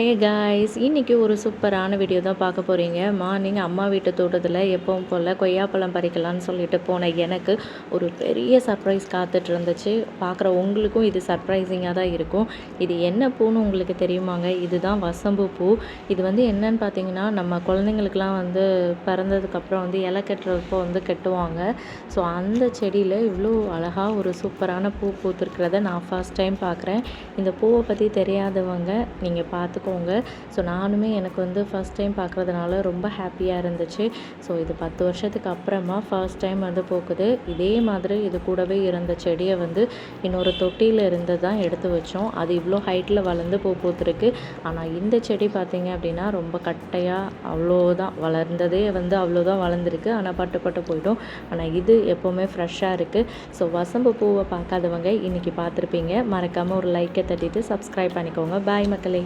Hey guys இன்றைக்கி ஒரு சூப்பரான வீடியோ தான் பார்க்க போகிறீங்க மார்னிங் அம்மா வீட்டு தோட்டத்தில் எப்பவும் போல் கொய்யாப்பழம் பறிக்கலாம்னு சொல்லிட்டு போன எனக்கு ஒரு பெரிய சர்ப்ரைஸ் காத்துட்டு இருந்துச்சு. பார்க்குற உங்களுக்கும் இது சர்ப்ரைசிங்காக தான் இருக்கும். இது என்ன பூன்னு உங்களுக்கு தெரியுமாங்க? இதுதான் வசம்பு பூ. இது வந்து என்னன்னு பார்த்தீங்கன்னா நம்ம குழந்தைங்களுக்குலாம் வந்து பிறந்ததுக்கப்புறம் வந்து இலை கட்டுறப்போ வந்து கட்டுவாங்க. ஸோ அந்த செடியில் இவ்வளோ அழகாக ஒரு சூப்பரான பூ பூத்துருக்கிறத நான் ஃபர்ஸ்ட் டைம் பார்க்குறேன். இந்த பூவை பற்றி தெரியாதவங்க நீங்கள் பார்த்துக்கோங்க ஸோ நானுமே எனக்கு வந்து ஃபர்ஸ்ட் டைம் பார்க்குறதுனால ரொம்ப ஹாப்பியாக இருந்துச்சு. ஸோ இது பத்து வருஷத்துக்கு அப்புறமா ஃபர்ஸ்ட் டைம் வந்து பூக்குது இதே மாதிரி இது கூடவே இருந்த செடியை வந்து இன்னொரு தொட்டியில் இருந்து தான் எடுத்து வச்சோம். அது இவ்வளோ ஹைட்டில் வளர்ந்து பூ பூத்துருக்கு. ஆனால் இந்த செடி பார்த்திங்க அப்படின்னா ரொம்ப கட்டையாக அவ்வளோதான். வளர்ந்ததே வந்து அவ்வளோதான் வளர்ந்துருக்கு. ஆனால் பட்டு பட்டு போயிடும். ஆனால் இது எப்போவுமே ஃப்ரெஷ்ஷாக இருக்குது ஸோ வசம்பு பூவை பார்க்காதவங்க இன்றைக்கி பார்த்துருப்பீங்க. மறக்காமல் ஒரு லைக்கை தட்டிட்டு சப்ஸ்கிரைப் பண்ணிக்கோங்க. பாய் மக்களே.